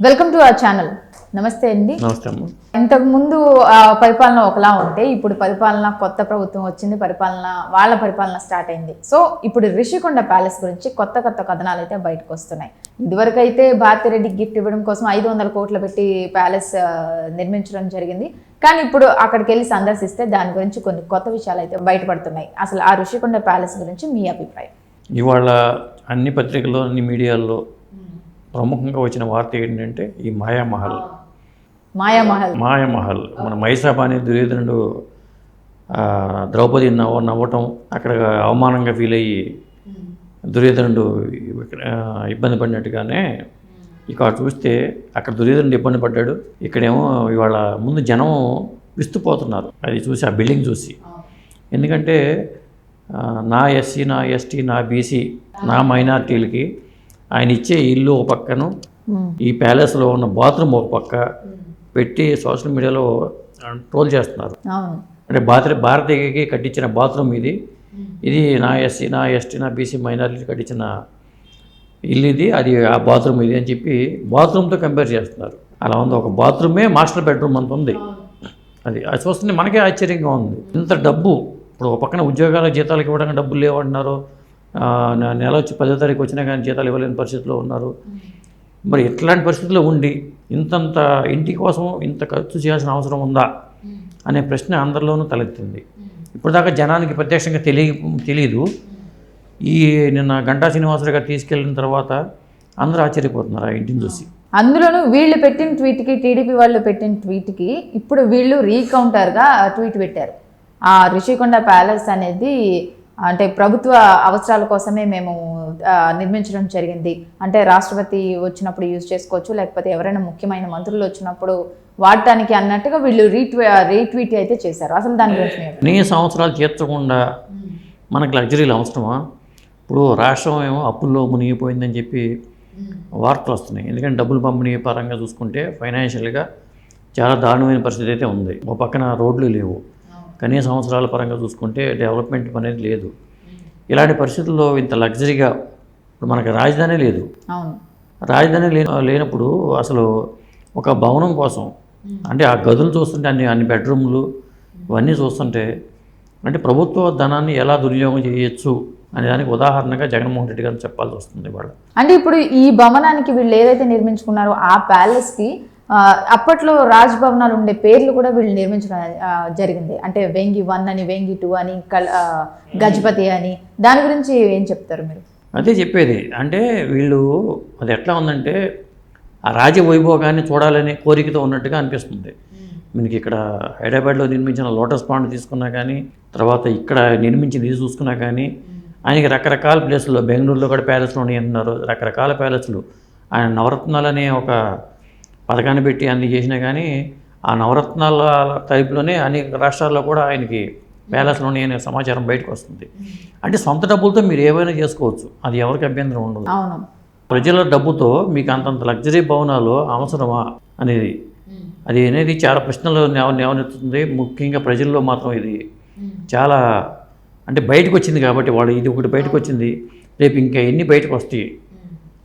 Welcome to our channel నమస్తే అండి. నమస్తే ఇంతకు ముందు పరిపాలన ఒకలా ఉంటే ఇప్పుడు పరిపాలన కొత్త ప్రభుత్వం వచ్చింది పరిపాలన వాళ్ళ పరిపాలన స్టార్ట్ అయింది. సో ఇప్పుడు రిషికొండ ప్యాలెస్ గురించి కొత్త కొత్త కథనాలు అయితే బయటకు వస్తున్నాయి. ఇదివరకు అయితే భారతిరెడ్డికి గిఫ్ట్ ఇవ్వడం కోసం ఐదు వందల కోట్లు పెట్టి ప్యాలెస్ నిర్మించడం జరిగింది. కానీ ఇప్పుడు అక్కడికి వెళ్ళి సందర్శిస్తే దాని గురించి కొన్ని కొత్త విషయాలు అయితే బయటపడుతున్నాయి. అసలు ఆ ఋషికొండ ప్యాలెస్ గురించి మీ అభిప్రాయం? ఇవాళ అన్ని పత్రికల్లో అన్ని మీడియాల్లో ప్రముఖంగా వచ్చిన వార్త ఏంటంటే ఈ మాయామహల్. మాయామహల్. మాయామహల్. మన మైసాబాని దుర్యోధనుడు ఆ, ద్రౌపది నవ్వ నవ్వటం అక్కడ అవమానంగా ఫీల్ అయ్యి దుర్యోధనుడు ఇబ్బంది పడినట్టుగానే ఇక్కడ చూస్తే అక్కడ దుర్యోధనుడు ఇబ్బంది పడ్డాడు. ఇక్కడేమో ఇవాళ ముందు జనం విస్తుపోతున్నారు. అది చూసి ఆ బిల్డింగ్ చూసి. ఎందుకంటే నా ఎస్సీ నా ఎస్టీ నా బీసీ నా మైనార్టీలకి ఆయన ఇచ్చే ఇల్లు ఒక పక్కను. ఈ ప్యాలెస్లో ఉన్న బాత్రూమ్ ఒక పక్క పెట్టి సోషల్ మీడియాలో ట్రోల్ చేస్తున్నారు. అంటే భారత భారతీయకి కట్టించిన బాత్రూమ్ ఇది. ఇది నా ఎస్సీ నా ఎస్టీ నా బీసీ మైనారిటీ కట్టించిన ఇల్లు ఇది అది ఆ బాత్రూమ్ ఇది అని చెప్పి బాత్రూమ్తో కంపేర్ చేస్తున్నారు. అలా ఉంది. ఒక బాత్రూమే మాస్టర్ బెడ్రూమ్ అంత ఉంది. అది అది చూస్తుంటే మనకే ఆశ్చర్యంగా ఉంది. ఇంత డబ్బు ఇప్పుడు ఒక పక్కన ఉద్యోగాల జీతాలకు ఇవ్వడానికి డబ్బులు లేవంటున్నారు. నెల వచ్చి పదో తారీఖు వచ్చినా కానీ జీతాలు ఇవ్వలేని పరిస్థితిలో ఉన్నారు. మరి ఇట్లాంటి పరిస్థితుల్లో ఉండి ఇంతంత ఇంటి కోసం ఇంత ఖర్చు చేయాల్సిన అవసరం ఉందా అనే ప్రశ్న అందరిలోనూ తలెత్తింది. ఇప్పుడు దాకా జనానికి ప్రత్యక్షంగా తెలియ తెలియదు ఈ నిన్న గంటా శ్రీనివాసరావు గారు తీసుకెళ్ళిన తర్వాత అందరూ ఆశ్చర్యపోతున్నారు ఆ ఇంటిని చూసి. అందులోనూ వీళ్ళు పెట్టిన ట్వీట్కి టీడీపీ వాళ్ళు పెట్టిన ట్వీట్కి ఇప్పుడు వీళ్ళు రీకౌంటర్గా ట్వీట్ పెట్టారు. ఆ రిషికొండ ప్యాలెస్ అనేది అంటే ప్రభుత్వ అవసరాల కోసమే మేము నిర్మించడం జరిగింది. అంటే రాష్ట్రపతి వచ్చినప్పుడు యూజ్ చేసుకోవచ్చు లేకపోతే ఎవరైనా ముఖ్యమైన మంత్రులు వచ్చినప్పుడు వాడటానికి అన్నట్టుగా వీళ్ళు రీట్వీ రీట్వీట్ అయితే చేశారు. అసలు దాని గురించి అన్ని సంవత్సరాలు తీర్చకుండా మనకు లగ్జరీలు అవసరమా? ఇప్పుడు రాష్ట్రం ఏమో అప్పుల్లో మునిగిపోయిందని చెప్పి వార్తలు వస్తున్నాయి. ఎందుకంటే డబ్బులు పంపిణీ పరంగా చూసుకుంటే ఫైనాన్షియల్గా చాలా దారుణమైన పరిస్థితి అయితే ఉంది. ఒక పక్కన రోడ్లు లేవు. కనీస సంవత్సరాల పరంగా చూసుకుంటే డెవలప్మెంట్ అనేది లేదు. ఇలాంటి పరిస్థితుల్లో ఇంత లగ్జరీగా ఇప్పుడు మనకి రాజధాని లేదు. రాజధాని లేనప్పుడు అసలు ఒక భవనం కోసం అంటే ఆ గదులు చూస్తుంటే అన్ని అన్ని బెడ్రూమ్లు ఇవన్నీ చూస్తుంటే అంటే ప్రభుత్వ ధనాన్ని ఎలా దుర్వినియోగం చేయొచ్చు అనే దానికి ఉదాహరణగా జగన్మోహన్ రెడ్డి గారు చెప్పాల్సి వస్తుంది ఇవాళ. అంటే ఇప్పుడు ఈ భవనానికి వీళ్ళు ఏదైతే నిర్మించుకున్నారో ఆ ప్యాలెస్కి అప్పట్లో రాజ్ భవనాలు ఉండే పేర్లు కూడా వీళ్ళు నిర్మించడం జరిగింది. అంటే వెంగి వన్ అని వెంగి టూ అని కల్ గజపతి అని. దాని గురించి ఏం చెప్తారు మీరు? అదే చెప్పేది. అంటే వీళ్ళు అది ఎట్లా ఉందంటే ఆ రాజవైభోగాన్ని చూడాలనే కోరికతో ఉన్నట్టుగా అనిపిస్తుంది. మనకి ఇక్కడ హైదరాబాద్లో నిర్మించిన లోటస్ పాండ్ తీసుకున్నా కానీ తర్వాత ఇక్కడ నిర్మించిన ఇది చూసుకున్నా కానీ ఆయనకి రకరకాల ప్లేసుల్లో బెంగళూరులో కూడా ప్యాలెస్లు ఉన్నాయి అంటున్నారు రకరకాల ప్యాలెస్లు. ఆయన నవరత్నాలు అనే ఒక పథకాన్ని పెట్టి అన్ని చేసినా కానీ ఆ నవరత్నాల టైప్లోనే అనేక రాష్ట్రాల్లో కూడా ఆయనకి ప్యాలెస్లు ఉన్నాయి అనే సమాచారం బయటకు వస్తుంది. అంటే సొంత డబ్బులతో మీరు ఏమైనా చేసుకోవచ్చు. అది ఎవరికి అభ్యంతరం ఉండదు. ప్రజల డబ్బుతో మీకు అంతంత లగ్జరీ భవనాలు అవసరమా అనేది. అది అనేది చాలా ప్రశ్నలు లేవనెత్తుతుంది ముఖ్యంగా ప్రజల్లో మాత్రం ఇది చాలా అంటే బయటకు వచ్చింది కాబట్టి వాడు ఇది ఒకటి బయటకు వచ్చింది. రేపు ఇంకా ఎన్ని బయటకు వస్తాయి?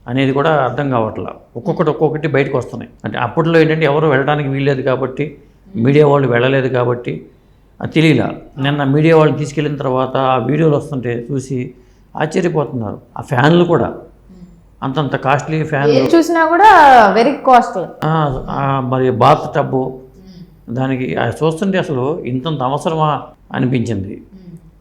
అనేది కూడా అర్థం కావట్లా. ఒక్కొక్కటి ఒక్కొక్కటి బయటకు వస్తున్నాయి. అంటే అప్పట్లో ఏంటంటే ఎవరు వెళ్ళడానికి వీల్లేదు కాబట్టి మీడియా వాళ్ళు వెళ్ళలేదు కాబట్టి అది తెలియలా. నిన్న మీడియా వాళ్ళు తీసుకెళ్ళిన తర్వాత ఆ వీడియోలు వస్తుంటే చూసి ఆశ్చర్యపోతున్నారు. ఆ ఫ్యాన్లు కూడా. అంతంత కాస్ట్లీ ఫ్యాన్ ఏది చూసినా కూడా వెరీ కాస్ట్లీ. ఆ, మరి బాత్ టబ్బు దానికి చూస్తుంటే అసలు ఇంతంత అవసరమా అనిపించింది.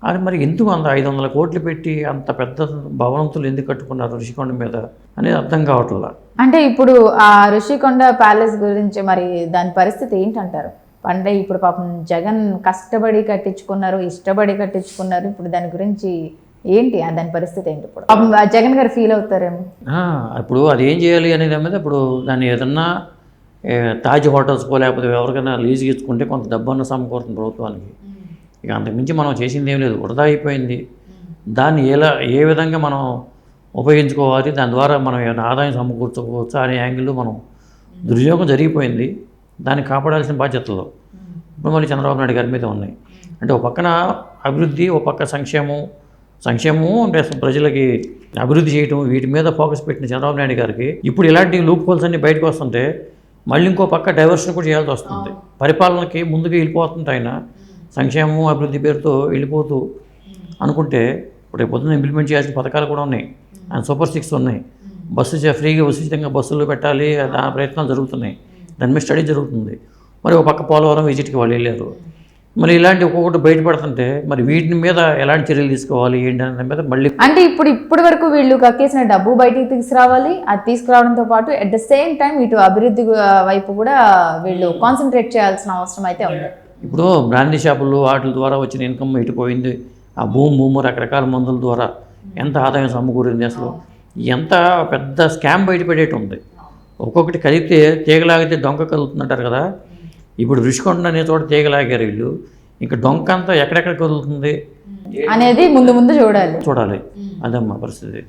అది మరి ఎందుకు అంత ఐదు వందల కోట్లు పెట్టి అంత పెద్ద భవనంతులు ఎందుకు కట్టుకున్నారు ఋషికొండ మీద అనేది అర్థం కావట్లా. అంటే ఇప్పుడు ఆ ఋషికొండ ప్యాలెస్ గురించి మరి దాని పరిస్థితి ఏంటంటారు? అంటే ఇప్పుడు పాపం జగన్ కష్టపడి కట్టించుకున్నారు ఇష్టపడి కట్టించుకున్నారు ఇప్పుడు దాని గురించి ఏంటి? దాని పరిస్థితి ఏంటి ఇప్పుడు? జగన్ గారు ఫీల్ అవుతారేమో. ఇప్పుడు అది ఏం చేయాలి అనేది దాని మీద ఇప్పుడు దాన్ని ఏదన్నా తాజ్ హోటల్స్కో లేకపోతే ఎవరికైనా లీజుకి ఇచ్చుకుంటే కొంత డబ్బన్న సమకూరుతుంది ప్రభుత్వానికి. ఇక అంతకుమించి మనం చేసింది ఏం లేదు వృధా అయిపోయింది. దాన్ని ఎలా ఏ విధంగా మనం ఉపయోగించుకోవాలి దాని ద్వారా మనం ఏమైనా ఆదాయం సమకూర్చుకోవచ్చు అనే యాంగిల్లో మనం దుర్యోగం జరిగిపోయింది. దాన్ని కాపాడాల్సిన బాధ్యతలు ఇప్పుడు మళ్ళీ చంద్రబాబు నాయుడు గారి మీద ఉన్నాయి. అంటే ఒక పక్కన అభివృద్ధి ఒక పక్క సంక్షేమం. సంక్షేమం అంటే ప్రజలకి అభివృద్ధి చేయటం వీటి మీద ఫోకస్ పెట్టిన చంద్రబాబు నాయుడు గారికి ఇప్పుడు ఇలాంటి లూప్ హోల్స్ అన్ని బయటకు వస్తుంటే మళ్ళీ ఇంకో పక్క డైవర్షన్ కూడా చేయాల్సి వస్తుంది. పరిపాలనకి ముందుకు వెళ్ళిపోతుంటే ఆయన సంక్షేమం అభివృద్ధి పేరుతో వెళ్ళిపోతూ అనుకుంటే ఇప్పుడు రేపు పొద్దున్న ఇంప్లిమెంట్ చేయాల్సిన పథకాలు కూడా ఉన్నాయి. ఆయన సూపర్ సిక్స్ ఉన్నాయి. బస్సు చే- ఫ్రీగా ఉచితంగా బస్సులు పెట్టాలి ఆ ప్రయత్నాలు జరుగుతున్నాయి. దాని మీద స్టడీ జరుగుతుంది. మరి ఒక పక్క పోలవరం విజిట్కి వాళ్ళు వెళ్ళారు. మరి ఇలాంటి ఒక్కొక్కటి బయటపడుతుంటే మరి వీటి మీద ఎలాంటి చర్యలు తీసుకోవాలి ఏంటి అనే దాని మీద మళ్ళీ అంటే ఇప్పుడు ఇప్పటి వరకు వీళ్ళు కక్కేసిన డబ్బు బయటికి తీసుకురావాలి అది తీసుకురావడంతో పాటు అట్ ద సేమ్ టైం ఇటు అభివృద్ధి వైపు కూడా వీళ్ళు కాన్సన్ట్రేట్ చేయాల్సిన అవసరం అయితే ఉంది. ఇప్పుడు బ్రాండీ షాపులు వాటి ద్వారా వచ్చిన ఇన్కమ్ ఎటుపోయింది ఆ భూమి భూము రకరకాల మందుల ద్వారా ఎంత ఆదాయం సమకూరింది అసలు? ఎంత పెద్ద స్కామ్ బయటపడేటి ఉంది. ఒక్కొక్కటి కలిపితే తీగలాగితే డొంక కదులుతుందంటారు కదా? ఇప్పుడు రుషికొండ అనే చోట తీగలాగారు వీళ్ళు. ఇంకా డొంక అంతా ఎక్కడెక్కడ కదులుతుంది? అనేది ముందు ముందు చూడాలి. చూడాలి. అదమ్మా పరిస్థితి.